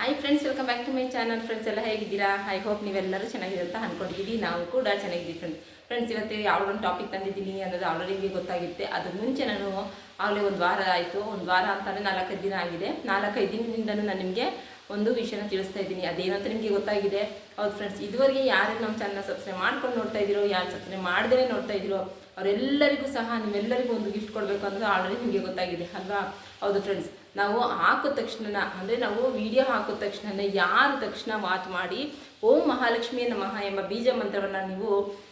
Hi friends welcome back to my channel friends ಎಲ್ಲ ಹೇಗಿದ್ದೀರಾ? I hope ನೀವೆಲ್ಲರೂ ಅಂತ ಅನ್ಕೊಂಡಿದ್ದೀವಿ ನಾವು ಕೂಡ ಚೆನ್ನಾಗಿದ್ದೀವಿ ಫ್ರೆಂಡ್ಸ್ ಫ್ರೆಂಡ್ಸ್ ಇವತ್ತು ಯಾವ್ದೊಂದು ಟಾಪಿಕ್ ತಂದಿದ್ದೀನಿ ಅನ್ನೋದು ಆಲ್ರೆಡಿ ನಿಮಗೆ ಗೊತ್ತಾಗಿರುತ್ತೆ. ಅದ್ರ ಮುಂಚೆ ನಾನು ಆಗಲೇ ಒಂದು ವಾರ ಆಯಿತು. ಒಂದು ವಾರ ಅಂತಲೇ ನಾಲ್ಕೈದು ದಿನ ಆಗಿದೆ. ನಾಲ್ಕೈದು ದಿನದಿಂದನೂ ನಾನು ನಿಮಗೆ ಒಂದು ವಿಷಯನ ತಿಳಿಸ್ತಾ ಇದ್ದೀನಿ. ಅದೇನಂತ ನಿಮಗೆ ಗೊತ್ತಾಗಿದೆ. ಹೌದು ಫ್ರೆಂಡ್ಸ್ ಇದುವರೆಗೆ ಯಾರು ನಮ್ಮ ಚಾನಲ್ ಸಬ್ಸ್ಕ್ರೈಬ್ ಮಾಡ್ಕೊಂಡು ನೋಡ್ತಾ ಇದ್ದೀರೋ, ಯಾರು ಸಬ್ಸ್ಕ್ರೈಬ್ ಮಾಡದೇ ನೋಡ್ತಾ ಇದ್ದೀರೋ, ಅವರೆಲ್ಲರಿಗೂ ಸಹ ನಿಮ್ಮೆಲ್ಲರಿಗೂ ಒಂದು ಗಿಫ್ಟ್ ಕೊಡಬೇಕು ಅನ್ನೋದು ಆಲ್ರೆಡಿ ನಿಮಗೆ ಗೊತ್ತಾಗಿದೆ ಅಲ್ವಾ? ಹೌದು ಫ್ರೆಂಡ್ಸ್ ನಾವು ಹಾಕಿದ ತಕ್ಷಣ ಅಂದರೆ ನಾವು ವಿಡಿಯೋ ಹಾಕಿದ ತಕ್ಷಣ ಯಾರು ತಕ್ಷಣ ಮಾತು ಮಾಡಿ, ಓಂ ಮಹಾಲಕ್ಷ್ಮಿಯ ನಮಃ ಎಂಬ ಬೀಜ ಮಂತ್ರವನ್ನು ನೀವು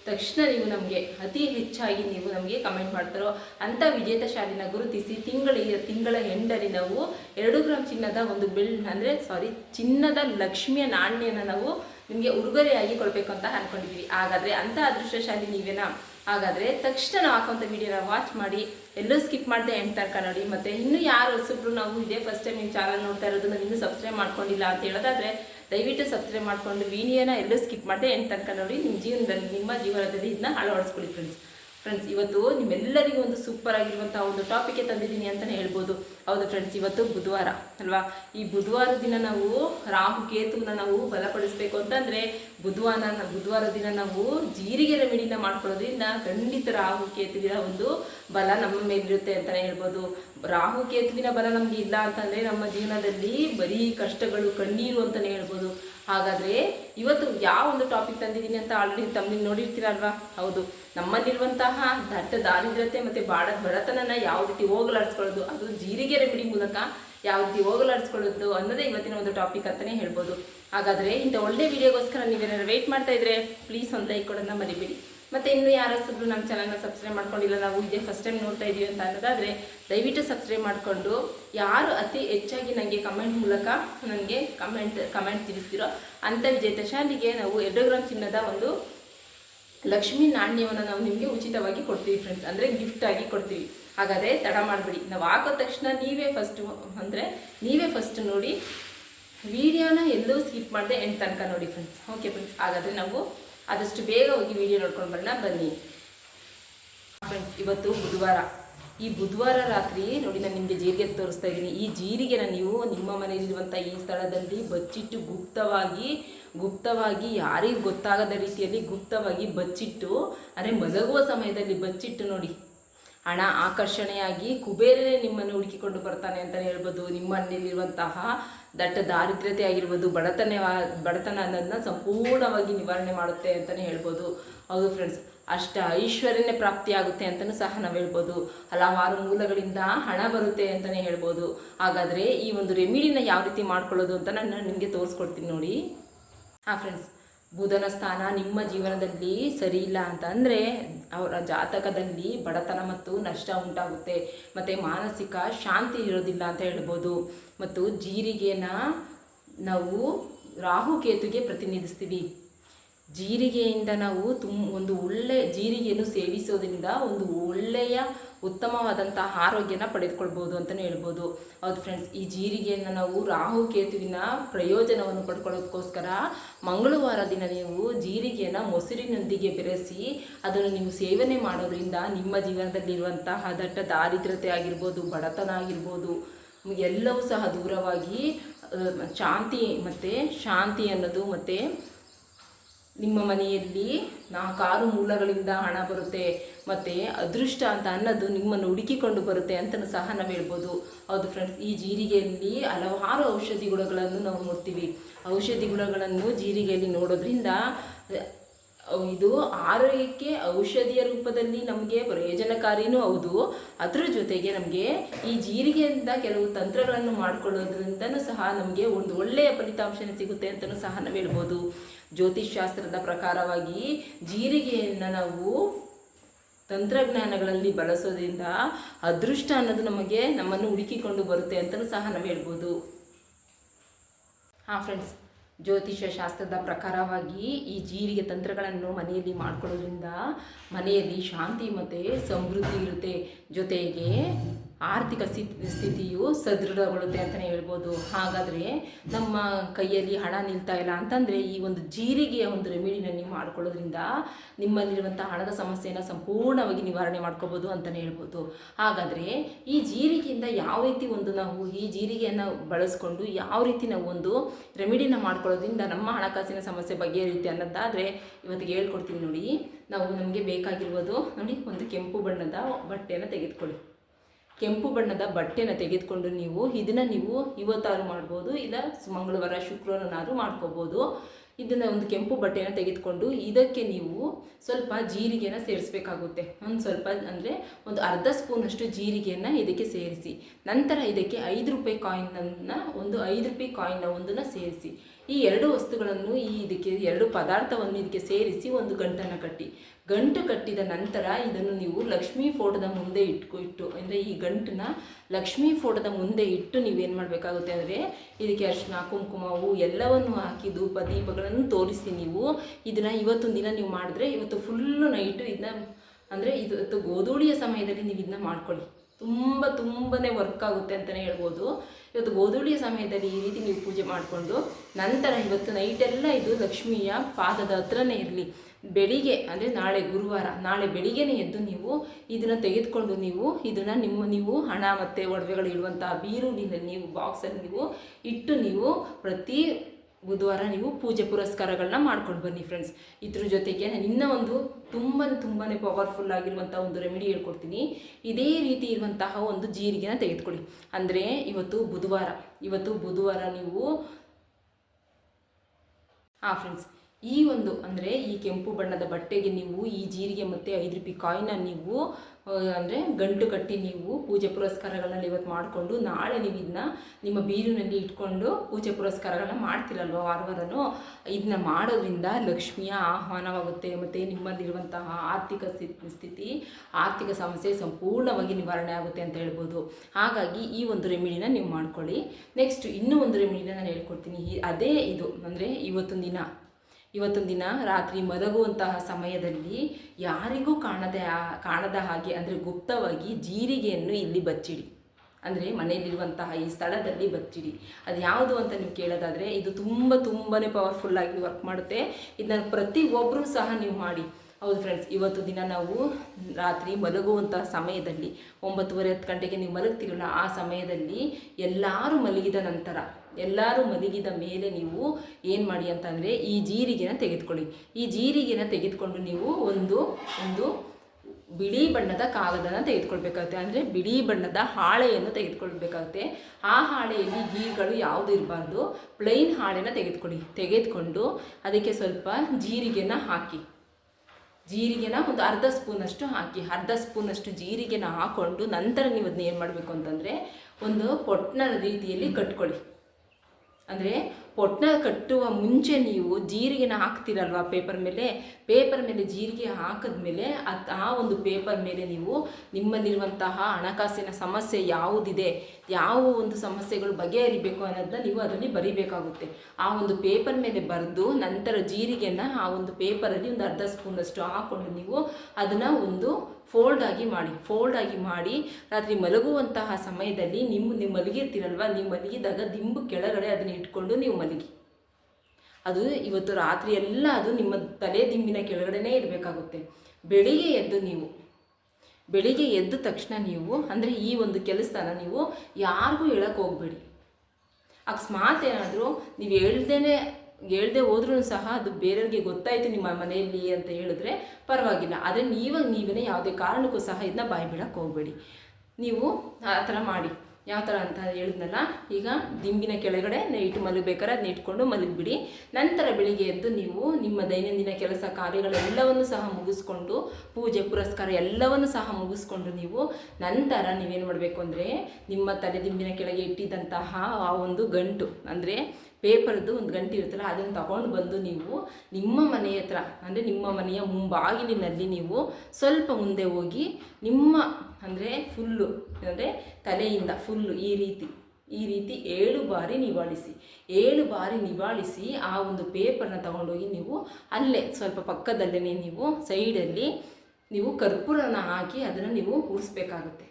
ತಕ್ಷಣ ನೀವು ನಮಗೆ ಅತಿ ಹೆಚ್ಚಾಗಿ ನೀವು ನಮಗೆ ಕಮೆಂಟ್ ಮಾಡ್ತಾರೋ ಅಂಥ ವಿಜೇತ ಶಾಲಿನ ಗುರುತಿಸಿ ತಿಂಗಳಿಗೆ ತಿಂಗಳ ಎಂಡಲ್ಲಿ ನಾವು ಎರಡು ಗ್ರಾಮ್ ಚಿನ್ನದ ಒಂದು ಬಿಲ್, ಅಂದರೆ ಸಾರಿ ಚಿನ್ನದ ಲಕ್ಷ್ಮಿಯ ನಾಣ್ಯನ ನಾವು ನಿಮಗೆ ಉಡುಗೊರೆಯಾಗಿ ಕೊಡಬೇಕು ಅಂತ ಅಂದ್ಕೊಂಡಿದ್ದೀವಿ ಹಾಗಾದರೆ ಅಂಥ ಅದೃಷ್ಟಶಾಲಿ ನೀವೇನಾ? ಹಾಗಾದರೆ ತಕ್ಷಣ ನಾವು ಹಾಕುವಂಥ ವಿಡಿಯೋನ ವಾಚ್ ಮಾಡಿ, ಎಲ್ಲೂ ಸ್ಕಿಪ್ ಮಾಡದೆ ಎಂಡ್ ತನಕ ನೋಡಿ. ಮತ್ತು ಇನ್ನೂ ಯಾರು ಹೊಸಬ್ರು ನಾವು ಇದೇ ಫಸ್ಟ್ ಟೈಮ್ ನಿಮ್ಮ ಚಾನಲ್ ನೋಡ್ತಾ ಇರೋದು, ನಾವು ಇನ್ನೂ ಸಬ್ಸ್ಕ್ರೈಬ್ ಮಾಡ್ಕೊಂಡಿಲ್ಲ ಅಂತ ಹೇಳೋದಾದರೆ, ದಯವಿಟ್ಟು ಸಬ್ಸ್ಕ್ರೈಬ್ ಮಾಡಿಕೊಂಡು ವಿಡಿಯೋನ ಎಲ್ಲೂ ಸ್ಕಿಪ್ ಮಾಡದೆ ಎಂಡ್ ತನಕ ನೋಡಿ ನಿಮ್ಮ ಜೀವನದಲ್ಲಿ ನಿಮ್ಮ ಜೀವನದಲ್ಲಿ ಇದನ್ನ ಅಳವಡಿಸ್ಕೊಳ್ಳಿ ಫ್ರೆಂಡ್ಸ್ ಫ್ರೆಂಡ್ಸ್ ಇವತ್ತು ನಿಮ್ಮೆಲ್ಲರಿಗೂ ಒಂದು ಸೂಪರ್ ಆಗಿರುವಂಥ ಒಂದು ಟಾಪಿಕ್ಗೆ ತಂದಿದ್ದೀನಿ ಅಂತಲೇ ಹೇಳ್ಬೋದು. ಹೌದು ಫ್ರೆಂಡ್ಸ್ ಇವತ್ತು ಬುಧವಾರ, ಅಲ್ವಾ? ಈ ಬುಧವಾರ ದಿನ ನಾವು ರಾಹು ಕೇತುವನ್ನ ನಾವು ಬಲಪಡಿಸಬೇಕು ಅಂತಂದರೆ ಬುಧವಾರ ಬುಧವಾರ ದಿನ ನಾವು ಜೀರಿಗೆ ರೆಮಿಡಿನ ಮಾಡ್ಕೊಳ್ಳೋದ್ರಿಂದ ಖಂಡಿತ ರಾಹು ಕೇತುವಿನ ಒಂದು ಬಲ ನಮ್ಮ ಮೇಲಿರುತ್ತೆ ಅಂತಲೇ ಹೇಳ್ಬೋದು. ರಾಹು ಕೇತುವಿನ ಬಲ ನಮಗೆ ಇಲ್ಲ ಅಂತಂದರೆ ನಮ್ಮ ಜೀವನದಲ್ಲಿ ಬರೀ ಕಷ್ಟಗಳು, ಕಣ್ಣೀರು ಅಂತಲೇ ಹೇಳ್ಬೋದು. ಹಾಗಾದರೆ ಇವತ್ತು ಯಾವ ಒಂದು ಟಾಪಿಕ್ ತಂದಿದ್ದೀನಿ ಅಂತ ಆಲ್ರೆಡಿ ತಮ್ಮಲ್ಲಿ ನೋಡಿರ್ತೀರಲ್ವಾ? ಹೌದು, ನಮ್ಮಲ್ಲಿರುವಂತಹ ದಟ್ಟ ದಾರಿದ್ರತೆ ಮತ್ತು ಬಾಡ ಬಡತನನ ಯಾವ ರೀತಿ ಹೋಗಲಾಡಿಸ್ಕೊಳ್ಳೋದು ಅದು ಜೀರಿಗೆ ರೆಮಿಡಿ ಮೂಲಕ ಯಾವ ರೀತಿ ಹೋಗಲಾಡಿಸ್ಕೊಳ್ಳೋದು ಅನ್ನೋದೇ ಇವತ್ತಿನ ಒಂದು ಟಾಪಿಕ್ ಅಂತಲೇ ಹೇಳ್ಬೋದು. ಹಾಗಾದರೆ ಇಂಥ ಒಳ್ಳೆ ವಿಡಿಯೋಗೋಸ್ಕರ ನೀವೇನಾದ್ರು ವೆಯ್ಟ್ ಮಾಡ್ತಾ ಇದ್ರೆ ಪ್ಲೀಸ್ ಒಂದು ಲೈಕ್ ಕೊಡೋದನ್ನ ಮರಿಬೇಡಿ. ಮತ್ತು ಇನ್ನು ಯಾರಾದ್ರು ನಮ್ಮ ಚಾನಲ್ನ ಸಬ್ಸ್ಕ್ರೈಬ್ ಮಾಡ್ಕೊಂಡಿಲ್ಲ, ನಾವು ಇದೇ ಫಸ್ಟ್ ಟೈಮ್ ನೋಡ್ತಾ ಇದ್ದೀವಿ ಅಂತ ಅನ್ನೋದಾದರೆ, ದಯವಿಟ್ಟು ಸಬ್ಸ್ಕ್ರೈಬ್ ಮಾಡಿಕೊಂಡು, ಯಾರು ಅತಿ ಹೆಚ್ಚಾಗಿ ನನಗೆ ಕಮೆಂಟ್ ಮೂಲಕ ನನಗೆ ಕಮೆಂಟ್ ಕಮೆಂಟ್ ತಿಳಿಸ್ತಿರೋ ಅಂಥ ವಿಜೇತ ಶಾಲಿಗೆ ನಾವು ಎರಡು ಗ್ರಾಮ್ ಚಿನ್ನದ ಒಂದು ಲಕ್ಷ್ಮಿ ನಾಣ್ಯವನ್ನು ನಾವು ನಿಮಗೆ ಉಚಿತವಾಗಿ ಕೊಡ್ತೀವಿ ಫ್ರೆಂಡ್ಸ್ ಅಂದರೆ ಗಿಫ್ಟ್ ಆಗಿ ಕೊಡ್ತೀವಿ. ಹಾಗಾದರೆ ತಡ ಮಾಡಬೇಡಿ. ನಾವು ಹಾಕೋ ತಕ್ಷಣ ನೀವೇ ಫಸ್ಟು ಅಂದರೆ ನೀವೇ ಫಸ್ಟ್ ನೋಡಿ ವಿಡಿಯೋನ ಎಲ್ಲೂ ಸ್ಕಿಪ್ ಮಾಡಿದೆ ಎಂಡ್ ತನಕ ನೋಡಿ ಫ್ರೆಂಡ್ಸ್ ಓಕೆ ಫ್ರೆಂಡ್ಸ್ ಹಾಗಾದರೆ ನಾವು ಆದಷ್ಟು ಬೇಗ ಹೋಗಿ ವಿಡಿಯೋ ನೋಡ್ಕೊಂಡು ಬರೋಣ, ಬನ್ನಿ. ಫ್ರೆಂಡ್ಸ್ ಇವತ್ತು ಬುಧವಾರ. ಈ ಬುಧವಾರ ರಾತ್ರಿ ನೋಡಿ ನಾನು ನಿಮಗೆ ಜೀರಿಗೆ ತೋರಿಸ್ತಾ ಇದ್ದೀನಿ. ಈ ಜೀರಿಗೆನ ನೀವು ನಿಮ್ಮ ಮನೆಯಲ್ಲಿರುವಂಥ ಈ ಸ್ಥಳದಲ್ಲಿ ಬಚ್ಚಿಟ್ಟು ಗುಪ್ತವಾಗಿ ಗುಪ್ತವಾಗಿ ಯಾರಿಗೂ ಗೊತ್ತಾಗದ ರೀತಿಯಲ್ಲಿ ಗುಪ್ತವಾಗಿ ಬಚ್ಚಿಟ್ಟು, ಅಂದರೆ ಮಲಗುವ ಸಮಯದಲ್ಲಿ ಬಚ್ಚಿಟ್ಟು ನೋಡಿ. ಹಣ ಆಕರ್ಷಣೆಯಾಗಿ ಕುಬೇರನೇ ನಿಮ್ಮನ್ನು ಹುಡುಕಿಕೊಂಡು ಬರ್ತಾನೆ ಅಂತಲೇ ಹೇಳ್ಬೋದು. ನಿಮ್ಮಲ್ಲಿರುವಂತಹ ದಟ್ಟ ದಾರಿದ್ರ್ಯತೆ ಆಗಿರ್ಬೋದು, ಬಡತನ ಬಡತನ ಅನ್ನೋದನ್ನ ಸಂಪೂರ್ಣವಾಗಿ ನಿವಾರಣೆ ಮಾಡುತ್ತೆ ಅಂತಲೇ ಹೇಳ್ಬೋದು. ಹೌದು ಫ್ರೆಂಡ್ಸ್ ಅಷ್ಟ ಐಶ್ವರ್ಯನೇ ಪ್ರಾಪ್ತಿಯಾಗುತ್ತೆ ಅಂತಲೂ ಸಹ ನಾವು ಹೇಳ್ಬೋದು. ಹಲವಾರು ಮೂಲಗಳಿಂದ ಹಣ ಬರುತ್ತೆ ಅಂತಲೇ ಹೇಳ್ಬೋದು. ಹಾಗಾದರೆ ಈ ಒಂದು ರೆಮಿಡಿನ ಯಾವ ರೀತಿ ಮಾಡ್ಕೊಳ್ಳೋದು ಅಂತ ನಾನು ನಿಮಗೆ ತೋರಿಸ್ಕೊಡ್ತೀನಿ ನೋಡಿ. ಹಾಂ ಫ್ರೆಂಡ್ಸ್ ಬುಧನ ಸ್ಥಾನ ನಿಮ್ಮ ಜೀವನದಲ್ಲಿ ಸರಿ ಇಲ್ಲ ಅಂತ ಅಂದರೆ ಅವರ ಜಾತಕದಲ್ಲಿ ಬಡತನ ಮತ್ತು ನಷ್ಟ ಉಂಟಾಗುತ್ತೆ. ಮತ್ತು ಮಾನಸಿಕ ಶಾಂತಿ ಇರೋದಿಲ್ಲ ಅಂತ ಹೇಳ್ಬೋದು. ಮತ್ತು ಜೀರಿಗೆನ ನಾವು ರಾಹುಕೇತುಗೆ ಪ್ರತಿನಿಧಿಸ್ತೀವಿ. ಜೀರಿಗೆಯಿಂದ ನಾವು ತುಂಬ ಒಂದು ಒಳ್ಳೆ ಜೀರಿಗೆಯನ್ನು ಸೇವಿಸೋದ್ರಿಂದ ಒಂದು ಒಳ್ಳೆಯ ಉತ್ತಮವಾದಂಥ ಆರೋಗ್ಯನ ಪಡೆದುಕೊಳ್ಬೋದು ಅಂತಲೇ ಹೇಳ್ಬೋದು. ಹೌದು ಫ್ರೆಂಡ್ಸ್ ಈ ಜೀರಿಗೆಯನ್ನು ನಾವು ರಾಹು ಕೇತುವಿನ ಪ್ರಯೋಜನವನ್ನು ಪಡ್ಕೊಳ್ಳೋದಕ್ಕೋಸ್ಕರ ಮಂಗಳವಾರ ದಿನ ನೀವು ಜೀರಿಗೆಯನ್ನು ಮೊಸರಿನೊಂದಿಗೆ ಬೆರೆಸಿ ಅದನ್ನು ನೀವು ಸೇವನೆ ಮಾಡೋದ್ರಿಂದ ನಿಮ್ಮ ಜೀವನದಲ್ಲಿರುವಂತಹ ದಟ್ಟ ದಾರಿದ್ರತೆ ಆಗಿರ್ಬೋದು, ಬಡತನ ಆಗಿರ್ಬೋದು, ಎಲ್ಲವೂ ಸಹ ದೂರವಾಗಿ ಶಾಂತಿ ಮತ್ತು ಶಾಂತಿ ಅನ್ನೋದು ಮತ್ತು ನಿಮ್ಮ ಮನೆಯಲ್ಲಿ ನಾಲ್ಕಾರು ಮೂಲಗಳಿಂದ ಹಣ ಬರುತ್ತೆ. ಮತ್ತು ಅದೃಷ್ಟ ಅಂತ ಅನ್ನೋದು ನಿಮ್ಮನ್ನು ಹುಡುಕಿಕೊಂಡು ಬರುತ್ತೆ ಅಂತಲೂ ಸಹ ನಾವು ಹೇಳ್ಬೋದು. ಹೌದು ಫ್ರೆಂಡ್ಸ್ ಈ ಜೀರಿಗೆಯಲ್ಲಿ ಹಲವಾರು ಔಷಧಿ ಗುಣಗಳನ್ನು ನಾವು ನೋಡ್ತೀವಿ. ಔಷಧಿ ಗುಣಗಳನ್ನು ಜೀರಿಗೆಯಲ್ಲಿ ನೋಡೋದ್ರಿಂದ ಇದು ಆರೋಗ್ಯಕ್ಕೆ ಔಷಧಿಯ ರೂಪದಲ್ಲಿ ನಮಗೆ ಪ್ರಯೋಜನಕಾರಿನೂ ಹೌದು. ಅದರ ಜೊತೆಗೆ ನಮಗೆ ಈ ಜೀರಿಗೆಯಿಂದ ಕೆಲವು ತಂತ್ರಗಳನ್ನು ಮಾಡಿಕೊಳ್ಳೋದ್ರಿಂದನೂ ಸಹ ನಮಗೆ ಒಂದು ಒಳ್ಳೆಯ ಫಲಿತಾಂಶ ಸಿಗುತ್ತೆ ಅಂತಲೂ ಸಹ ನಾವು ಹೇಳ್ಬೋದು. ಜ್ಯೋತಿಷ್ ಶಾಸ್ತ್ರದ ಪ್ರಕಾರವಾಗಿ ಜೀರಿಗೆಯನ್ನು ನಾವು ತಂತ್ರಜ್ಞಾನಗಳಲ್ಲಿ ಬಳಸೋದ್ರಿಂದ ಅದೃಷ್ಟ ಅನ್ನೋದು ನಮಗೆ ನಮ್ಮನ್ನು ಹುಡುಕಿಕೊಂಡು ಬರುತ್ತೆ ಅಂತಲೂ ಸಹ ನಾವು ಹೇಳ್ಬೋದು. ಹಾಂ ಫ್ರೆಂಡ್ಸ್ ಜ್ಯೋತಿಷ್ಯ ಶಾಸ್ತ್ರದ ಪ್ರಕಾರವಾಗಿ ಈ ಜೀರಿಗೆ ತಂತ್ರಗಳನ್ನು ಮನೆಯಲ್ಲಿ ಮಾಡ್ಕೊಳ್ಳೋದ್ರಿಂದ ಮನೆಯಲ್ಲಿ ಶಾಂತಿ ಮತ್ತು ಸಮೃದ್ಧಿ ಇರುತ್ತೆ. ಜೊತೆಗೆ ಆರ್ಥಿಕ ಸ್ಥಿತಿ, ಸ್ಥಿತಿಯು ಸದೃಢಗೊಳ್ಳುತ್ತೆ ಅಂತಲೇ ಹೇಳ್ಬೋದು. ಹಾಗಾದರೆ ನಮ್ಮ ಕೈಯಲ್ಲಿ ಹಣ ನಿಲ್ತಾ ಇಲ್ಲ ಅಂತಂದರೆ ಈ ಒಂದು ಜೀರಿಗೆಯ ಒಂದು ರೆಮಿಡಿನ ನೀವು ಮಾಡ್ಕೊಳ್ಳೋದ್ರಿಂದ ನಿಮ್ಮಲ್ಲಿರುವಂಥ ಹಣದ ಸಮಸ್ಯೆಯನ್ನು ಸಂಪೂರ್ಣವಾಗಿ ನಿವಾರಣೆ ಮಾಡ್ಕೋಬೋದು ಅಂತಲೇ ಹೇಳ್ಬೋದು. ಹಾಗಾದರೆ ಈ ಜೀರಿಗೆಯಿಂದ ಯಾವ ರೀತಿ ಒಂದು ನಾವು ಈ ಜೀರಿಗೆಯನ್ನು ಬಳಸ್ಕೊಂಡು ಯಾವ ರೀತಿ ನಾವು ಒಂದು ರೆಮಿಡಿನ ಮಾಡ್ಕೊಳ್ಳೋದ್ರಿಂದ ನಮ್ಮ ಹಣಕಾಸಿನ ಸಮಸ್ಯೆ ಬಗೆಹರಿಯುತ್ತೆ ಅನ್ನೋದಾದರೆ ಇವತ್ತಿಗೆ ಹೇಳ್ಕೊಡ್ತೀನಿ ನೋಡಿ. ನಾವು ನಮಗೆ ಬೇಕಾಗಿರುವುದು ನೋಡಿ ಒಂದು ಕೆಂಪು ಬಣ್ಣದ ಬಟ್ಟೆಯನ್ನು ತೆಗೆದುಕೊಳ್ಳಿ. ಕೆಂಪು ಬಣ್ಣದ ಬಟ್ಟೆನ ತೆಗೆದುಕೊಂಡು ನೀವು ಇದನ್ನು ನೀವು ಇವತ್ತಾರು ಮಾಡ್ಬೋದು, ಇಲ್ಲ ಮಂಗಳವಾರ ಶುಕ್ರವಾರನಾದರೂ ಮಾಡ್ಕೋಬೋದು. ಇದನ್ನು ಒಂದು ಕೆಂಪು ಬಟ್ಟೆನ ತೆಗೆದುಕೊಂಡು ಇದಕ್ಕೆ ನೀವು ಸ್ವಲ್ಪ ಜೀರಿಗೆನ ಸೇರಿಸ್ಬೇಕಾಗುತ್ತೆ. ಒಂದು ಸ್ವಲ್ಪ ಅಂದರೆ ಒಂದು ಅರ್ಧ ಸ್ಪೂನಷ್ಟು ಜೀರಿಗೆಯನ್ನು ಇದಕ್ಕೆ ಸೇರಿಸಿ. ನಂತರ ಇದಕ್ಕೆ ಐದು ರೂಪಾಯಿ ಕಾಯಿನನ್ನು ಒಂದು ಐದು ರೂಪಾಯಿ ಕಾಯಿನ್ನ ಒಂದನ್ನು ಸೇರಿಸಿ. ಈ ಎರಡು ವಸ್ತುಗಳನ್ನು ಈ ಇದಕ್ಕೆ, ಎರಡು ಪದಾರ್ಥವನ್ನು ಇದಕ್ಕೆ ಸೇರಿಸಿ ಒಂದು ಗಂಟನ್ನು ಕಟ್ಟಿ. ಗಂಟು ಕಟ್ಟಿದ ನಂತರ ಇದನ್ನು ನೀವು ಲಕ್ಷ್ಮೀ ಫೋಟೋದ ಮುಂದೆ ಇಟ್ಕೊ, ಇಟ್ಟು, ಅಂದರೆ ಈ ಗಂಟನ್ನ ಲಕ್ಷ್ಮೀ ಫೋಟೋದ ಮುಂದೆ ಇಟ್ಟು ನೀವೇನು ಮಾಡಬೇಕಾಗುತ್ತೆ ಅಂದರೆ ಇದಕ್ಕೆ ಅರಿಶಿನ ಕುಂಕುಮ ಹೂವು ಎಲ್ಲವನ್ನು ಹಾಕಿ ಧೂಪ, ದೀಪಗಳನ್ನು ತೋರಿಸಿ ನೀವು ಇದನ್ನು ಇವತ್ತೊಂದು ದಿನ ನೀವು ಮಾಡಿದ್ರೆ ಇವತ್ತು ಫುಲ್ಲು ನೈಟು ಇದನ್ನ, ಅಂದರೆ ಇವತ್ತು ಗೋಧೂಳಿಯ ಸಮಯದಲ್ಲಿ ನೀವು ಇದನ್ನ ಮಾಡ್ಕೊಳ್ಳಿ. ತುಂಬ ತುಂಬನೇ ವರ್ಕ್ ಆಗುತ್ತೆ ಅಂತಲೇ ಹೇಳ್ಬೋದು. ಇವತ್ತು ಗೋಧೂಳಿಯ ಸಮಯದಲ್ಲಿ ಈ ರೀತಿ ನೀವು ಪೂಜೆ ಮಾಡಿಕೊಂಡು ನಂತರ ಇವತ್ತು ನೈಟೆಲ್ಲ ಇದು ಲಕ್ಷ್ಮಿಯ ಪಾದದ ಹತ್ರನೇ ಇರಲಿ. ಬೆಳಿಗ್ಗೆ ಅಂದರೆ ನಾಳೆ ಗುರುವಾರ, ನಾಳೆ ಬೆಳಿಗ್ಗೆನೇ ಎದ್ದು ನೀವು ಇದನ್ನು ತೆಗೆದುಕೊಂಡು ನೀವು ಇದನ್ನು ನಿಮ್ಮ ನೀವು ಹಣ ಮತ್ತು ಒಡವೆಗಳು ಇಡುವಂಥ ಬೀರು ನೀವು ಬಾಕ್ಸಲ್ಲಿ ನೀವು ಇಟ್ಟು ನೀವು ಪ್ರತಿ ಬುಧವಾರ ನೀವು ಪೂಜೆ ಪುರಸ್ಕಾರಗಳನ್ನ ಮಾಡ್ಕೊಂಡು ಬನ್ನಿ ಫ್ರೆಂಡ್ಸ್ ಇದ್ರ ಜೊತೆಗೆ ನಾನು ಇನ್ನೂ ಒಂದು ತುಂಬಾ ತುಂಬಾ ಪವರ್ಫುಲ್ ಆಗಿರುವಂಥ ಒಂದು ರೆಮಿಡಿ ಹೇಳ್ಕೊಡ್ತೀನಿ. ಇದೇ ರೀತಿ ಇರುವಂತಹ ಒಂದು ಜೀರಿಗೆನ ತೆಗೆದುಕೊಳ್ಳಿ. ಅಂದರೆ ಇವತ್ತು ಬುಧವಾರ ಇವತ್ತು ಬುಧವಾರ ನೀವು ಹಾಂ ಫ್ರೆಂಡ್ಸ್ ಈ ಒಂದು ಅಂದರೆ ಈ ಕೆಂಪು ಬಣ್ಣದ ಬಟ್ಟೆಗೆ ನೀವು ಈ ಜೀರಿಗೆ ಮತ್ತು ಐದು ರೂಪಾಯಿ ಕಾಯಿನ ನೀವು ಅಂದರೆ ಗಂಟು ಕಟ್ಟಿ ನೀವು ಪೂಜೆ ಪುರಸ್ಕಾರಗಳನ್ನ ಇವತ್ತು ಮಾಡಿಕೊಂಡು ನಾಳೆ ನೀವು ಇದನ್ನ ನಿಮ್ಮ ಬೀರಿನಲ್ಲಿ ಇಟ್ಕೊಂಡು ಪೂಜೆ ಪುರಸ್ಕಾರಗಳನ್ನ ಮಾಡ್ತಿರಲ್ವ ವಾರ ವಾರನೂ ಇದನ್ನ ಮಾಡೋದ್ರಿಂದ ಲಕ್ಷ್ಮಿಯ ಆಹ್ವಾನವಾಗುತ್ತೆ ಮತ್ತು ನಿಮ್ಮಲ್ಲಿರುವಂತಹ ಆರ್ಥಿಕ ಸ್ಥಿತಿ ಆರ್ಥಿಕ ಸಮಸ್ಯೆ ಸಂಪೂರ್ಣವಾಗಿ ನಿವಾರಣೆ ಆಗುತ್ತೆ ಅಂತ ಹೇಳ್ಬೋದು. ಹಾಗಾಗಿ ಈ ಒಂದು ರೆಮಿಡಿನ ನೀವು ಮಾಡ್ಕೊಳ್ಳಿ. ನೆಕ್ಸ್ಟ್ ಇನ್ನೂ ಒಂದು ರೆಮಿಡಿನ ನಾನು ಹೇಳ್ಕೊಡ್ತೀನಿ. ಅದೇ ಇದು, ಅಂದರೆ ಇವತ್ತೊಂದು ದಿನ ಇವತ್ತೊಂದು ದಿನ ರಾತ್ರಿ ಮಲಗುವಂತಹ ಸಮಯದಲ್ಲಿ ಯಾರಿಗೂ ಕಾಣದ ಕಾಣದ ಹಾಗೆ ಅಂದರೆ ಗುಪ್ತವಾಗಿ ಜೀರಿಗೆಯನ್ನು ಇಲ್ಲಿ ಬಚ್ಚಿಡಿ. ಅಂದರೆ ಮನೆಯಲ್ಲಿರುವಂತಹ ಈ ಸ್ಥಳದಲ್ಲಿ ಬಚ್ಚಿಡಿ. ಅದು ಯಾವುದು ಅಂತ ನೀವು ಕೇಳೋದಾದರೆ ಇದು ತುಂಬ ತುಂಬಾ ಪವರ್ಫುಲ್ಲಾಗಿ ವರ್ಕ್ ಮಾಡುತ್ತೆ. ಇದನ್ನು ಪ್ರತಿಯೊಬ್ಬರೂ ಸಹ ನೀವು ಮಾಡಿ. ಹೌದು ಫ್ರೆಂಡ್ಸ್ ಇವತ್ತು ದಿನ ನಾವು ರಾತ್ರಿ ಮಲಗುವಂತಹ ಸಮಯದಲ್ಲಿ ಒಂಬತ್ತುವರೆ ಹತ್ತು ಗಂಟೆಗೆ ನೀವು ಮಲಗ್ತಿರಲ್ಲ, ಆ ಸಮಯದಲ್ಲಿ ಎಲ್ಲರೂ ಮಲಗಿದ ನಂತರ ಎಲ್ಲರೂ ಮಲಗಿದ ಮೇಲೆ ನೀವು ಏನು ಮಾಡಿ ಅಂತಂದರೆ ಈ ಜೀರಿಗೆನ ತೆಗೆದುಕೊಳ್ಳಿ. ಈ ಜೀರಿಗೆನ ತೆಗೆದುಕೊಂಡು ನೀವು ಒಂದು ಒಂದು ಬಿಳಿ ಬಣ್ಣದ ಕಾಗದನ ತೆಗೆದುಕೊಳ್ಬೇಕಾಗುತ್ತೆ. ಅಂದರೆ ಬಿಳಿ ಬಣ್ಣದ ಹಾಳೆಯನ್ನು ತೆಗೆದುಕೊಳ್ಬೇಕಾಗುತ್ತೆ. ಆ ಹಾಳೆಯಲ್ಲಿ ಗೀಗಳು ಯಾವುದು ಇರಬಾರ್ದು? ಪ್ಲೈನ್ ಹಾಳೆನ ತೆಗೆದುಕೊಳ್ಳಿ. ತೆಗೆದುಕೊಂಡು ಅದಕ್ಕೆ ಸ್ವಲ್ಪ ಜೀರಿಗೆನ ಹಾಕಿ. ಜೀರಿಗೆನ ಒಂದು ಅರ್ಧ ಸ್ಪೂನಷ್ಟು ಹಾಕಿ. ಅರ್ಧ ಸ್ಪೂನಷ್ಟು ಜೀರಿಗೆನ ಹಾಕ್ಕೊಂಡು ನಂತರ ನೀವು ಅದನ್ನ ಏನು ಮಾಡಬೇಕು ಅಂತಂದರೆ ಒಂದು ಪೊಟ್ಟಣದ ರೀತಿಯಲ್ಲಿ ಕಟ್ಕೊಳ್ಳಿ. ಅಂದರೆ ಪೊಟ್ಟಣ ಕಟ್ಟುವ ಮುಂಚೆ ನೀವು ಜೀರಿಗೆನ ಹಾಕ್ತಿರಲ್ವಾ ಪೇಪರ್ ಮೇಲೆ? ಪೇಪರ್ ಮೇಲೆ ಜೀರಿಗೆ ಹಾಕಿದ್ಮೇಲೆ ಅದು ಆ ಒಂದು ಪೇಪರ್ ಮೇಲೆ ನೀವು ನಿಮ್ಮಲ್ಲಿರುವಂತಹ ಹಣಕಾಸಿನ ಸಮಸ್ಯೆ ಯಾವುದಿದೆ, ಯಾವ ಒಂದು ಸಮಸ್ಯೆಗಳು ಬಗೆಹರಿಬೇಕು ಅನ್ನೋದನ್ನ ನೀವು ಅದರಲ್ಲಿ ಬರೀಬೇಕಾಗುತ್ತೆ. ಆ ಒಂದು ಪೇಪರ್ ಮೇಲೆ ಬರೆದು ನಂತರ ಜೀರಿಗೆನ ಆ ಒಂದು ಪೇಪರಲ್ಲಿ ಒಂದು ಅರ್ಧ ಸ್ಪೂನಷ್ಟು ಹಾಕ್ಕೊಂಡು ನೀವು ಅದನ್ನು ಒಂದು ಫೋಲ್ಡ್ ಆಗಿ ಮಾಡಿ ಫೋಲ್ಡ್ ಆಗಿ ಮಾಡಿ, ರಾತ್ರಿ ಮಲಗುವಂತಹ ಸಮಯದಲ್ಲಿ ನಿಮ್ಮ ನೀವು ಮಲಗಿರ್ತೀರಲ್ವ? ನೀವು ಮಲಗಿದಾಗ ದಿಂಬು ಕೆಳಗಡೆ ಅದನ್ನ ಇಟ್ಕೊಂಡು ನೀವು ಮಲಗಿ. ಅದು ಇವತ್ತು ರಾತ್ರಿ ಎಲ್ಲ ಅದು ನಿಮ್ಮ ತಲೆ ದಿಂಬಿನ ಕೆಳಗಡೆನೇ ಇರಬೇಕಾಗುತ್ತೆ. ಬೆಳಿಗ್ಗೆ ಎದ್ದು ನೀವು, ಬೆಳಿಗ್ಗೆ ಎದ್ದ ತಕ್ಷಣ ನೀವು, ಅಂದರೆ ಈ ಒಂದು ಕೆಲಸನ ನೀವು ಯಾರಿಗೂ ಹೇಳಕ್ಕೆ ಹೋಗಬೇಡಿ. ಅಕಸ್ಮಾತ್ ಏನಾದರೂ ನೀವು ಹೇಳ್ದೇನೆ ಹೇಳ್ದೆ ಹೋದ್ರೂ ಸಹ ಅದು ಬೇರೆಯವ್ರಿಗೆ ಗೊತ್ತಾಯಿತು ನಿಮ್ಮ ಮನೆಯಲ್ಲಿ ಅಂತ ಹೇಳಿದ್ರೆ ಪರವಾಗಿಲ್ಲ. ಆದರೆ ನೀವಾಗ ನೀವೇ ಯಾವುದೇ ಕಾರಣಕ್ಕೂ ಸಹ ಇದನ್ನ ಬಾಯಿ ಬಿಡಕ್ಕೆ ಹೋಗಬೇಡಿ. ನೀವು ಆ ಥರ ಮಾಡಿ. ಯಾವ ಥರ ಅಂತ ಹೇಳಿದ್ನಲ್ಲ, ಈಗ ದಿಂಬಿನ ಕೆಳಗಡೆ ನೈಟ್ ಮಲಗಬೇಕಾದ್ರೆ ಅದನ್ನ ಇಟ್ಕೊಂಡು ಮಲಗಿಬಿಡಿ. ನಂತರ ಬೆಳಿಗ್ಗೆ ಎದ್ದು ನೀವು ನಿಮ್ಮ ದೈನಂದಿನ ಕೆಲಸ ಕಾರ್ಯಗಳೆಲ್ಲವನ್ನು ಸಹ ಮುಗಿಸ್ಕೊಂಡು, ಪೂಜೆ, ಪುರಸ್ಕಾರ ಎಲ್ಲವನ್ನು ಸಹ ಮುಗಿಸ್ಕೊಂಡು ನೀವು ನಂತರ ನೀವೇನು ಮಾಡಬೇಕು ಅಂದರೆ ನಿಮ್ಮ ತಲೆ ದಿಂಬಿನ ಕೆಳಗೆ ಇಟ್ಟಿದ್ದಂತಹ ಆ ಒಂದು ಗಂಟು ಅಂದರೆ ಪೇಪರ್ದು ಒಂದು ಗಂಟೆ ಇರುತ್ತಲ್ಲ, ಅದನ್ನು ತಗೊಂಡು ಬಂದು ನೀವು ನಿಮ್ಮ ಮನೆಯ ಹತ್ರ, ಅಂದರೆ ನಿಮ್ಮ ಮನೆಯ ಮುಂಬಾಗಿಲಿನಲ್ಲಿ ನೀವು ಸ್ವಲ್ಪ ಮುಂದೆ ಹೋಗಿ ನಿಮ್ಮ, ಅಂದರೆ ಫುಲ್ಲು, ಅಂದರೆ ತಲೆಯಿಂದ ಫುಲ್ಲು ಈ ರೀತಿ ಈ ರೀತಿ ಏಳು ಬಾರಿ ನಿವಾಳಿಸಿ, ಏಳು ಬಾರಿ ನಿವಾಳಿಸಿ ಆ ಒಂದು ಪೇಪರ್ನ ತಗೊಂಡೋಗಿ ನೀವು ಅಲ್ಲೇ ಸ್ವಲ್ಪ ಪಕ್ಕದಲ್ಲೇ ನೀವು ಸೈಡಲ್ಲಿ ನೀವು ಕರ್ಪೂರನ ಹಾಕಿ ಅದನ್ನು ನೀವು ಉರಿಸ್ಬೇಕಾಗುತ್ತೆ.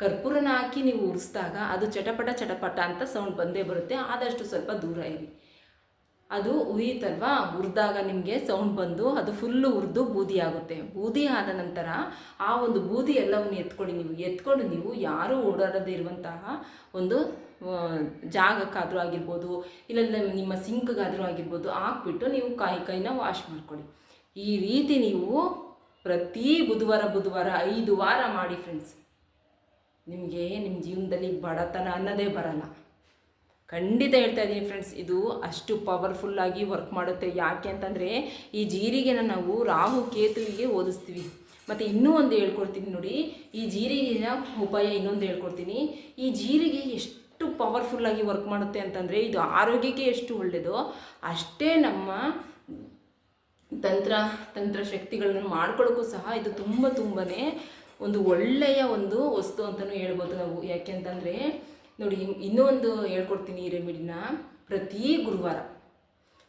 ಕರ್ಪೂರನ ಹಾಕಿ ನೀವು ಉರಿಸಿದಾಗ ಅದು ಚಟಪಟ ಚಟಪಟ ಅಂತ ಸೌಂಡ್ ಬಂದೇ ಬರುತ್ತೆ. ಆದಷ್ಟು ಸ್ವಲ್ಪ ದೂರ ಇರಿ. ಅದು ಉಯಿತಲ್ವಾ ಹುರಿದಾಗ ನಿಮಗೆ ಸೌಂಡ್ ಬಂದು ಅದು ಫುಲ್ಲು ಹುರಿದು ಬೂದಿ ಆಗುತ್ತೆ. ಬೂದಿ ಆದ ನಂತರ ಆ ಒಂದು ಬೂದಿ ಎಲ್ಲವನ್ನು ಎತ್ಕೊಳ್ಳಿ ನೀವು. ಎತ್ಕೊಂಡು ನೀವು ಯಾರೂ ಓಡಾಡದೇ ಇರುವಂತಹ ಒಂದು ಜಾಗಕ್ಕಾದರೂ ಆಗಿರ್ಬೋದು ಇಲ್ಲ ನಿಮ್ಮ ಸಿಂಕ್ಗಾದರೂ ಆಗಿರ್ಬೋದು ಹಾಕ್ಬಿಟ್ಟು ನೀವು ಕಾಯಿ ಕೈನ ವಾಶ್ ಮಾಡ್ಕೊಳ್ಳಿ. ಈ ರೀತಿ ನೀವು ಪ್ರತಿ ಬುಧವಾರ ಬುಧವಾರ ಐದು ವಾರ ಮಾಡಿ ಫ್ರೆಂಡ್ಸ್ ನಿಮಗೆ ನಿಮ್ಮ ಜೀವನದಲ್ಲಿ ಬಡತನ ಅನ್ನೋದೇ ಬರಲ್ಲ. ಖಂಡಿತ ಹೇಳ್ತಾ ಇದ್ದೀನಿ ಫ್ರೆಂಡ್ಸ್ ಇದು ಅಷ್ಟು ಪವರ್ಫುಲ್ಲಾಗಿ ವರ್ಕ್ ಮಾಡುತ್ತೆ. ಯಾಕೆ ಅಂತಂದರೆ, ಈ ಜೀರಿಗೆನ ನಾವು ರಾಹು ಕೇತುವಿಗೆ ಓದಿಸ್ತೀವಿ. ಮತ್ತು ಇನ್ನೂ ಒಂದು ಹೇಳ್ಕೊಡ್ತೀನಿ ನೋಡಿ, ಈ ಜೀರಿಗೆನ ಉಪಾಯ ಇನ್ನೊಂದು ಹೇಳ್ಕೊಡ್ತೀನಿ. ಈ ಜೀರಿಗೆ ಎಷ್ಟು ಪವರ್ಫುಲ್ಲಾಗಿ ವರ್ಕ್ ಮಾಡುತ್ತೆ ಅಂತಂದರೆ, ಇದು ಆರೋಗ್ಯಕ್ಕೆ ಎಷ್ಟು ಒಳ್ಳೆಯದೋ ಅಷ್ಟೇ ನಮ್ಮ ತಂತ್ರ ತಂತ್ರ ಶಕ್ತಿಗಳನ್ನು ಮಾಡ್ಕೊಳ್ಳೋಕ್ಕೂ ಸಹ ಇದು ತುಂಬ ತುಂಬಾ ಒಂದು ಒಳ್ಳೆಯ ಒಂದು ವಸ್ತು ಅಂತಲೂ ಹೇಳ್ಬೋದು ನಾವು. ಯಾಕೆ ಅಂತಂದರೆ, ನೋಡಿ ಇನ್ನೂ ಒಂದು ಹೇಳ್ಕೊಡ್ತೀನಿ ಈ ರೆಮಿಡಿನ. ಪ್ರತಿ ಗುರುವಾರ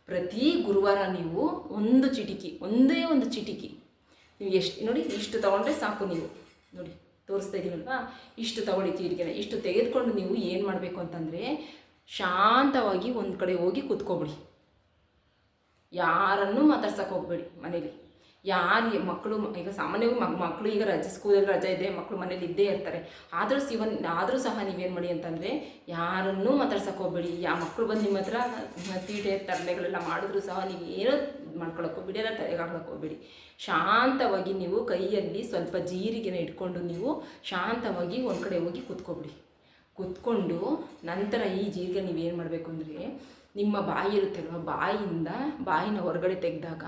ಪ್ರತಿ ಗುರುವಾರ ನೀವು ಒಂದು ಚಿಟಿಕಿ, ಒಂದೇ ಒಂದು ಚಿಟಿಕಿ, ನೀವು ಎಷ್ಟು, ನೋಡಿ, ಇಷ್ಟು ತೊಗೊಂಡ್ರೆ ಸಾಕು ನೀವು. ನೋಡಿ, ತೋರಿಸ್ತಾ ಇದ್ದೀನಲ್ವಾ ಇಷ್ಟು ತಗೊಳ್ಳಿ ಜೀರಿಗೆನ ಇಷ್ಟು ತೆಗೆದುಕೊಂಡು ನೀವು ಏನು ಮಾಡಬೇಕು ಅಂತಂದರೆ, ಶಾಂತವಾಗಿ ಒಂದು ಕಡೆ ಹೋಗಿ ಕೂತ್ಕೊಬಿಡಿ. ಯಾರನ್ನೂ ಮಾತಾಡ್ಸೋಕೆ ಹೋಗ್ಬೇಡಿ ಮನೇಲಿ. ಯಾರು ಮಕ್ಕಳು, ಈಗ ಸಾಮಾನ್ಯವಾಗಿ ಮಕ್ ಮಕ್ಕಳು ಈಗ ರಜೆ ಸ್ಕೂಲಲ್ಲಿ ರಜೆ ಇದೆ ಮಕ್ಕಳು ಮನೇಲಿ ಇದ್ದೇ ಇರ್ತಾರೆ. ಆದರೂ ಸಿವನ್ ಆದರೂ ಸಹ ನೀವೇನು ಮಾಡಿ ಅಂತಂದರೆ, ಯಾರನ್ನೂ ಮಾತಾಡ್ಸಕ್ಕೆ ಹೋಗ್ಬೇಡಿ. ಯಾ ಮಕ್ಕಳು ಬಂದು ನಿಮ್ಮ ಹತ್ರ ತೀಟೆ ತರಲೆಗಳೆಲ್ಲ ಮಾಡಿದ್ರು ಸಹ ನೀವು ಏನೋ ಮಾಡ್ಕೊಳಕ್ಕೆ ಹೋಗ್ಬಿಡಿ ಎಲ್ಲ ತಲೆಗೆ ಹೋಗ್ಬೇಡಿ. ಶಾಂತವಾಗಿ ನೀವು ಕೈಯಲ್ಲಿ ಸ್ವಲ್ಪ ಜೀರಿಗೆನ ಇಟ್ಕೊಂಡು ನೀವು ಶಾಂತವಾಗಿ ಒಂದು ಕಡೆ ಹೋಗಿ ಕೂತ್ಕೊಬಿಡಿ. ಕುತ್ಕೊಂಡು ನಂತರ ಈ ಜೀರಿಗೆ ನೀವೇನು ಮಾಡಬೇಕು ಅಂದರೆ ನಿಮ್ಮ ಬಾಯಿ ಇರುತ್ತಲ್ವ? ಬಾಯಿಯಿಂದ ಬಾಯಿನ ಹೊರಗಡೆ ತೆಗೆದಾಗ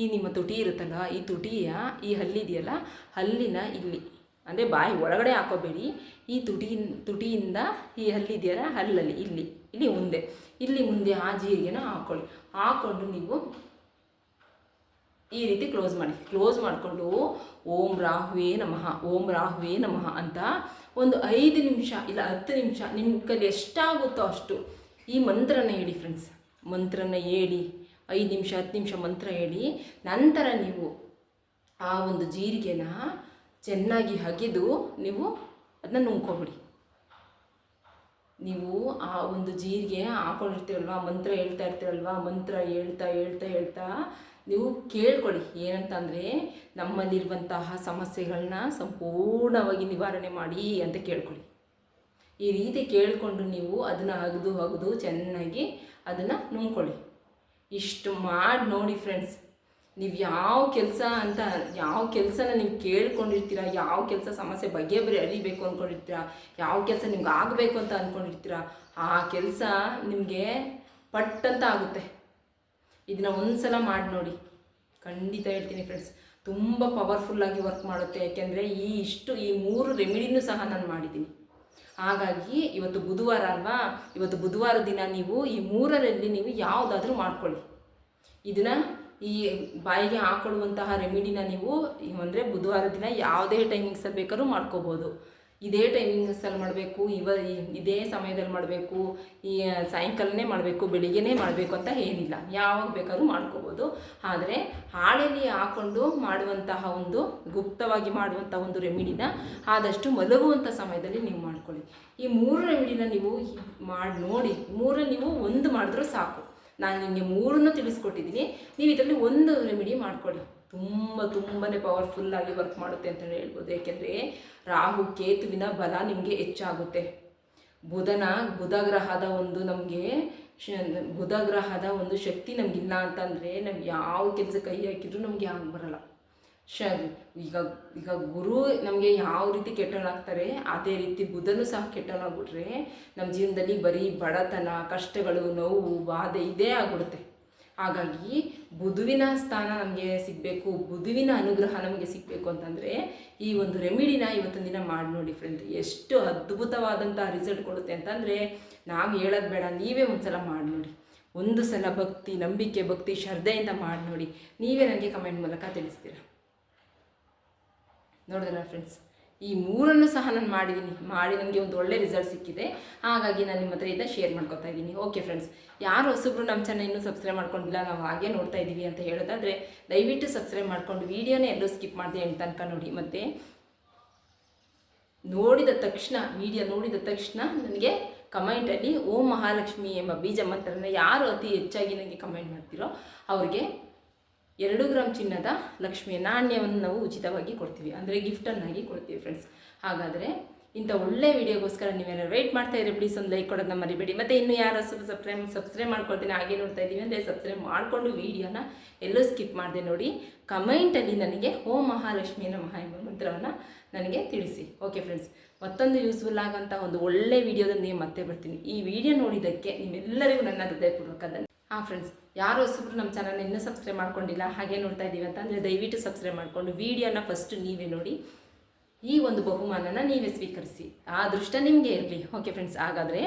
ಈ ನಿಮ್ಮ ತುಟಿ ಇರುತ್ತಲ್ಲ, ಈ ತುಟಿಯ ಈ ಹಲ್ಲಿದೆಯಲ್ಲ ಹಲ್ಲಿನ ಇಲ್ಲಿ, ಅಂದರೆ ಬಾಯಿ ಒಳಗಡೆ ಹಾಕೋಬೇಡಿ. ಈ ತುಟಿ, ತುಟಿಯಿಂದ ಈ ಹಲ್ಲಿದೆಯಲ್ಲ ಹಲ್ಲಲ್ಲಿ, ಇಲ್ಲಿ ಇಲ್ಲಿ ಮುಂದೆ ಇಲ್ಲಿ ಮುಂದೆ ಆ ಜೀರಿಗೆನ ಹಾಕ್ಕೊಳ್ಳಿ ಹಾಕ್ಕೊಂಡು ನೀವು ಈ ರೀತಿ ಕ್ಲೋಸ್ ಮಾಡಿ ಕ್ಲೋಸ್ ಮಾಡಿಕೊಂಡು ಓಂ ರಾಹುವೇ ನಮಃ, ಓಂ ರಾಹುವೇ ನಮಃ ಅಂತ ಒಂದು ಐದು ನಿಮಿಷ, ಇಲ್ಲ ಹತ್ತು ನಿಮಿಷ, ನಿಮ್ಮ ಕೈಲಿ ಎಷ್ಟಾಗುತ್ತೋ ಅಷ್ಟು ಈ ಮಂತ್ರನ ಹೇಳಿ ಫ್ರೆಂಡ್ಸ್ ಮಂತ್ರನ ಹೇಳಿ, ಐದು ನಿಮಿಷ, ಹತ್ತು ನಿಮಿಷ ಮಂತ್ರ ಹೇಳಿ, ನಂತರ ನೀವು ಆ ಒಂದು ಜೀರಿಗೆನ ಚೆನ್ನಾಗಿ ಹಗೆದು ನೀವು ಅದನ್ನ ನುಂಗ್ಕೊಬಿಡಿ. ನೀವು ಆ ಒಂದು ಜೀರಿಗೆ ಹಾಕೊಂಡಿರ್ತೀರಲ್ವ ಮಂತ್ರ ಹೇಳ್ತಾ ಇರ್ತೀರಲ್ವ ಮಂತ್ರ ಹೇಳ್ತಾ ಹೇಳ್ತಾ ಹೇಳ್ತಾ ನೀವು ಕೇಳ್ಕೊಳ್ಳಿ. ಏನಂತಂದರೆ ನಮ್ಮಲ್ಲಿರುವಂತಹ ಸಮಸ್ಯೆಗಳನ್ನ ಸಂಪೂರ್ಣವಾಗಿ ನಿವಾರಣೆ ಮಾಡಿ ಅಂತ ಕೇಳ್ಕೊಳ್ಳಿ. ಈ ರೀತಿ ಕೇಳಿಕೊಂಡು ನೀವು ಅದನ್ನು ಅಗದು ಅಗದು ಚೆನ್ನಾಗಿ ಅದನ್ನು ನುಂಗ್ಕೊಳ್ಳಿ. ಇಷ್ಟು ಮಾಡಿ ನೋಡಿ ಫ್ರೆಂಡ್ಸ್ ನೀವು ಯಾವ ಕೆಲಸ ಅಂತ, ಯಾವ ಕೆಲಸನ ನೀವು ಕೇಳ್ಕೊಂಡಿರ್ತೀರ, ಯಾವ ಕೆಲಸ ಸಮಸ್ಯೆ ಬಗ್ಗೆ ಬರೀ ಅರಿಬೇಕು ಅಂದ್ಕೊಂಡಿರ್ತೀರ ಯಾವ ಕೆಲಸ ನಿಮ್ಗೆ ಆಗಬೇಕು ಅಂತ ಅಂದ್ಕೊಂಡಿರ್ತೀರ ಆ ಕೆಲಸ ನಿಮಗೆ ಪಟ್ ಅಂತ ಆಗುತ್ತೆ. ಇದನ್ನ ಒಂದ್ಸಲ ಮಾಡಿ ನೋಡಿ. ಖಂಡಿತ ಹೇಳ್ತೀನಿ ಫ್ರೆಂಡ್ಸ್ ತುಂಬ ಪವರ್ಫುಲ್ಲಾಗಿ ವರ್ಕ್ ಮಾಡುತ್ತೆ. ಯಾಕೆಂದರೆ ಈ ಇಷ್ಟು, ಈ ಮೂರು ರೆಮಿಡಿನೂ ಸಹ ನಾನು ಮಾಡಿದ್ದೀನಿ. ಹಾಗಾಗಿ ಇವತ್ತು ಬುಧವಾರ ಅಲ್ವಾ? ಇವತ್ತು ಬುಧವಾರ ದಿನ ನೀವು ಈ ಮೂರರಲ್ಲಿ ನೀವು ಯಾವುದಾದ್ರೂ ಮಾಡ್ಕೊಳ್ಳಿ. ಇದನ್ನು ಈ ಬಾಯಿಗೆ ಹಾಕೊಳ್ಳುವಂತಹ ರೆಮಿಡಿನ ನೀವು ಅಂದರೆ ಬುಧವಾರ ದಿನ ಯಾವುದೇ ಟೈಮಿಂಗ್ಸಲ್ಲಿ ಬೇಕಾದ್ರೂ ಮಾಡ್ಕೋಬೋದು. ಇದೇ ಟೈಮಿಂಗ್ಸಲ್ಲಿ ಮಾಡಬೇಕು, ಇವ ಇದೇ ಸಮಯದಲ್ಲಿ ಮಾಡಬೇಕು, ಈ ಸಾಯಂಕಾಲನೇ ಮಾಡಬೇಕು, ಬೆಳಿಗ್ಗೆನೇ ಮಾಡಬೇಕು ಅಂತ ಏನಿಲ್ಲ. ಯಾವಾಗ ಬೇಕಾದ್ರೂ ಮಾಡ್ಕೋಬೋದು. ಆದರೆ ಹಾಳೆಯಲ್ಲಿ ಹಾಕ್ಕೊಂಡು ಮಾಡುವಂತಹ ಒಂದು, ಗುಪ್ತವಾಗಿ ಮಾಡುವಂಥ ಒಂದು ರೆಮಿಡಿನ ಆದಷ್ಟು ಮಲಗುವಂಥ ಸಮಯದಲ್ಲಿ ನೀವು ಮಾಡ್ಕೊಳ್ಳಿ. ಈ ಮೂರು ರೆಮಿಡಿನ ನೀವು ಮಾಡಿ, ನೋಡಿ ಮೂರಲ್ಲಿ ನೀವು ಒಂದು ಮಾಡಿದ್ರೂ ಸಾಕು. ನಾನು ನಿಮಗೆ ಮೂರನ್ನು ತಿಳಿಸ್ಕೊಟ್ಟಿದ್ದೀನಿ. ನೀವು ಇದರಲ್ಲಿ ಒಂದು ರೆಮಿಡಿ ಮಾಡ್ಕೊಳ್ಳಿ ತುಂಬ ತುಂಬಾ ಪವರ್ಫುಲ್ಲಾಗಿ ವರ್ಕ್ ಮಾಡುತ್ತೆ ಅಂತಲೇ ಹೇಳ್ಬೋದು. ಯಾಕೆಂದರೆ ರಾಹು ಕೇತುವಿನ ಬಲ ನಿಮಗೆ ಹೆಚ್ಚಾಗುತ್ತೆ. ಬುಧನ ಬುಧ ಗ್ರಹದ ಒಂದು ನಮಗೆ ಶ ಬುಧ ಗ್ರಹದ ಒಂದು ಶಕ್ತಿ ನಮಗಿಲ್ಲ ಅಂತಂದರೆ ನಾವು ಯಾವ ಕೆಲಸ ಕೈ ಹಾಕಿದ್ರು ನಮಗೆ ಯಾವ ಬರಲ್ಲ. ಶ ಈಗ ಈಗ ಗುರು ನಮಗೆ ಯಾವ ರೀತಿ ಕೆಟ್ಟವನಾಗ್ತಾರೆ, ಅದೇ ರೀತಿ ಬುಧನೂ ಸಹ ಕೆಟ್ಟವನಾಗ್ಬಿಟ್ರೆ ನಮ್ಮ ಜೀವನದಲ್ಲಿ ಬರೀ ಬಡತನ, ಕಷ್ಟಗಳು, ನೋವು, ಬಾಧೆ ಇದೇ ಆಗ್ಬಿಡುತ್ತೆ. ಹಾಗಾಗಿ ಬುಧುವಿನ ಸ್ಥಾನ ನಮಗೆ ಸಿಗಬೇಕು, ಬುಧುವಿನ ಅನುಗ್ರಹ ನಮಗೆ ಸಿಗಬೇಕು ಅಂತಂದರೆ ಈ ಒಂದು ರೆಮಿಡಿನ ಇವತ್ತಿನ ದಿನ ಮಾಡಿ ನೋಡಿ ಫ್ರೆಂಡ್ ಎಷ್ಟು ಅದ್ಭುತವಾದಂಥ ರಿಸಲ್ಟ್ ಕೊಡುತ್ತೆ ಅಂತಂದರೆ ನಾವು ಹೇಳೋದು ಬೇಡ, ನೀವೇ ಒಂದು ಸಲ ಮಾಡಿ ನೋಡಿ. ಒಂದು ಸಲ ಭಕ್ತಿ, ನಂಬಿಕೆ, ಭಕ್ತಿ, ಶ್ರದ್ಧೆಯಿಂದ ಮಾಡಿ ನೋಡಿ. ನೀವೇ ನನಗೆ ಕಮೆಂಟ್ ಮೂಲಕ ತಿಳಿಸ್ತೀರ? ನೋಡಿದ್ರ ಫ್ರೆಂಡ್ಸ್ ಈ ಮೂರನ್ನು ಸಹ ನಾನು ಮಾಡಿದ್ದೀನಿ ಮಾಡಿ ನನಗೆ ಒಂದು ಒಳ್ಳೆ ರಿಸಲ್ಟ್ ಸಿಕ್ಕಿದೆ. ಹಾಗಾಗಿ ನಾನು ನಿಮ್ಮ ಹತ್ರ ಇದನ್ನ ಶೇರ್ ಮಾಡ್ಕೊತಾ ಇದ್ದೀನಿ. ಓಕೆ ಫ್ರೆಂಡ್ಸ್ ಯಾರು ಹೊಸಬ್ರು ನಮ್ಮ ಚಾನಲ್ ಇನ್ನೂ ಸಬ್ಸ್ಕ್ರೈಬ್ ಮಾಡ್ಕೊಂಡಿಲ್ಲ, ನಾವು ಹಾಗೆ ನೋಡ್ತಾ ಇದ್ದೀವಿ ಅಂತ ಹೇಳೋದಾದರೆ, ದಯವಿಟ್ಟು ಸಬ್ಸ್ಕ್ರೈಬ್ ಮಾಡ್ಕೊಂಡು ವೀಡಿಯೋನೇ ಎಲ್ಲೂ ಸ್ಕಿಪ್ ಮಾಡಿದೆ ಎಂಟು ತನಕ ನೋಡಿ. ಮತ್ತು ನೋಡಿದ ತಕ್ಷಣ ವಿಡಿಯೋ ನೋಡಿದ ತಕ್ಷಣ ನನಗೆ ಕಮೆಂಟಲ್ಲಿ ಓಂ ಮಹಾಲಕ್ಷ್ಮಿ ಎಂಬ ಬೀಜ ಮಂತ್ರನ ಯಾರು ಅತಿ ಹೆಚ್ಚಾಗಿ ನನಗೆ ಕಮೆಂಟ್ ಮಾಡ್ತೀರೋ ಅವ್ರಿಗೆ ಎರಡು ಗ್ರಾಮ್ ಚಿನ್ನದ ಲಕ್ಷ್ಮಿಯ ನಾಣ್ಯವನ್ನು ನಾವು ಉಚಿತವಾಗಿ ಕೊಡ್ತೀವಿ. ಅಂದರೆ ಗಿಫ್ಟನ್ನಾಗಿ ಕೊಡ್ತೀವಿ ಫ್ರೆಂಡ್ಸ್ ಹಾಗಾದರೆ ಇಂಥ ಒಳ್ಳೆ ವಿಡಿಯೋಗೋಸ್ಕರ ನೀವೆಲ್ಲ ವೆಯ್ಟ್ ಮಾಡ್ತಾ ಇದ್ರೆ ಪ್ಲೀಸ್ ಒಂದು ಲೈಕ್ ಕೊಡೋದನ್ನ ಮರಿಬೇಡಿ. ಮತ್ತು ಇನ್ನು ಯಾರು ಸ್ವಲ್ಪ ಸಬ್ಸ್ಕ್ರೈಬ್ ಸಬ್ಸ್ಕ್ರೈಬ್ ಮಾಡ್ಕೊಳ್ತೀನಿ, ಹಾಗೆ ನೋಡ್ತಾ ಇದ್ದೀವಿ ಅಂದರೆ ಸಬ್ಸ್ಕ್ರೈಬ್ ಮಾಡಿಕೊಂಡು ವೀಡಿಯೋನ ಎಲ್ಲೂ ಸ್ಕಿಪ್ ಮಾಡಿದೆ ನೋಡಿ. ಕಮೆಂಟಲ್ಲಿ ನನಗೆ ಓಂ ಮಹಾಲಕ್ಷ್ಮಿ ನಮಃ ಎಂಬ ಮಂತ್ರವನ್ನು ನನಗೆ ತಿಳಿಸಿ. ಓಕೆ ಫ್ರೆಂಡ್ಸ್ ಮತ್ತೊಂದು ಯೂಸ್ಫುಲ್ ಆಗೋಂಥ ಒಂದು ಒಳ್ಳೆ ವಿಡಿಯೋದೊಂದಿಗೆ ಮತ್ತೆ ಬರ್ತೀನಿ. ಈ ವಿಡಿಯೋ ನೋಡಿದ್ದಕ್ಕೆ ನಿಮ್ಮೆಲ್ಲರಿಗೂ ನನ್ನ ಹೃದಯಪೂರ್ವಕ ಧನ್ಯ ಹಾಂ ಫ್ರೆಂಡ್ಸ್ ಯಾರು ಹೊಸಬ್ರು ನಮ್ಮ ಚಾನಲ್ ಇನ್ನೂ ಸಬ್ಸ್ಕ್ರೈಬ್ ಮಾಡ್ಕೊಂಡಿಲ್ಲ, ಹಾಗೆ ನೋಡ್ತಾ ಇದ್ದೀವಿ ಅಂತಂದರೆ ದಯವಿಟ್ಟು ಸಬ್ಸ್ಕ್ರೈಬ್ ಮಾಡಿಕೊಂಡು ವಿಡಿಯೋನ ಫಸ್ಟ್ ನೀವೇ ನೋಡಿ. ಈ ಒಂದು ಬಹುಮಾನನ ನೀವೇ ಸ್ವೀಕರಿಸಿ. ಆ ದೃಷ್ಟ ನಿಮಗೆ ಇರಲಿ. ಓಕೆ ಫ್ರೆಂಡ್ಸ್ ಹಾಗಾದರೆ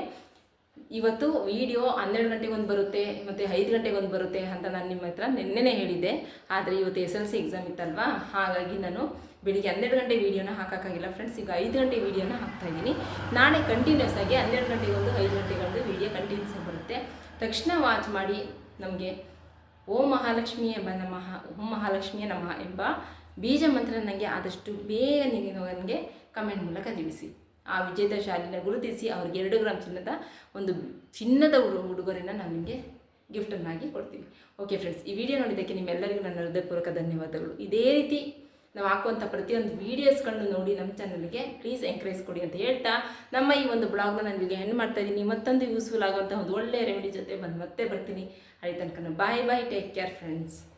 ಇವತ್ತು ವಿಡಿಯೋ ಹನ್ನೆರಡು ಗಂಟೆಗೆ ಒಂದು ಬರುತ್ತೆ, ಮತ್ತು ಐದು ಗಂಟೆಗೆ ಒಂದು ಬರುತ್ತೆ ಅಂತ ನಾನು ನಿಮ್ಮ ಹತ್ರ ನಿನ್ನೆನೇ ಹೇಳಿದ್ದೆ. ಆದರೆ ಇವತ್ತು ಎಸ್ ಎಲ್ ಸಿ ಎಕ್ಸಾಮ್ ಇತ್ತಲ್ವಾ? ಹಾಗಾಗಿ ನಾನು ಬೆಳಿಗ್ಗೆ ಹನ್ನೆರಡು ಗಂಟೆ ವೀಡಿಯೋನ ಹಾಕೋಕ್ಕಾಗಿಲ್ಲ ಫ್ರೆಂಡ್ಸ್ ಈಗ ಐದು ಗಂಟೆ ವೀಡಿಯೋನ ಹಾಕ್ತಾ ಇದ್ದೀನಿ ನಾಳೆ ಕಂಟಿನ್ಯೂಸ್ ಆಗಿ ಹನ್ನೆರಡು ಗಂಟೆಗೊಂದು ಐದು ಗಂಟೆಗೆ ಒಂದು ವೀಡಿಯೋ ಕಂಟಿನ್ಯೂಸ್ ಆಗಿ ಬರುತ್ತೆ. ತಕ್ಷಣ ವಾಚ್ ಮಾಡಿ ನಮಗೆ ಓಂ ಮಹಾಲಕ್ಷ್ಮಿಯ ಎಂಬ ನಮಃ, ಓಂ ಮಹಾಲಕ್ಷ್ಮಿಯ ನಮಃ ಎಂಬ ಬೀಜ ಮಂತ್ರ ನನಗೆ ಆದಷ್ಟು ಬೇಗ ನನಗೆ ಕಮೆಂಟ್ ಮೂಲಕ ತಿಳಿಸಿ. ಆ ವಿಜೇತ ಶಾಲಿನ ಗುರುತಿಸಿ ಅವ್ರಿಗೆ ಎರಡು ಗ್ರಾಮ್ ಚಿನ್ನದ, ಒಂದು ಚಿನ್ನದ ಉಡುಗೊರೆಯನ್ನು ನಾನು ನಿಮಗೆ ಗಿಫ್ಟನ್ನಾಗಿ ಕೊಡ್ತೀವಿ. ಓಕೆ ಫ್ರೆಂಡ್ಸ್ ಈ ವಿಡಿಯೋ ನೋಡಿದ್ದಕ್ಕೆ ನಿಮ್ಮೆಲ್ಲರಿಗೂ ನನ್ನ ಹೃದಯಪೂರ್ವಕ ಧನ್ಯವಾದಗಳು. ಇದೇ ರೀತಿ ನಾವು ಹಾಕುವಂಥ ಪ್ರತಿಯೊಂದು ವೀಡಿಯೋಸ್ಗಳನ್ನು ನೋಡಿ ನಮ್ಮ ಚಾನಲ್ಗೆ ಪ್ಲೀಸ್ ಎಂಕರೇಜ್ ಕೊಡಿ ಅಂತ ಹೇಳ್ತಾ ನಮ್ಮ ಈ ಒಂದು ಬ್ಲಾಗ್ನ ನಾನು ಹೆಣ್ಣು ಮಾಡ್ತಾ ಇದ್ದೀನಿ. ಮತ್ತೊಂದು ಯೂಸ್ಫುಲ್ ಆಗುವಂಥ ಒಂದು ಒಳ್ಳೆಯ ರೆಮಿಡಿ ಜೊತೆ ಬಂದು ಮತ್ತೆ ಬರ್ತೀನಿ. ಅಲ್ಲಿ ತನಕ bye bye take care friends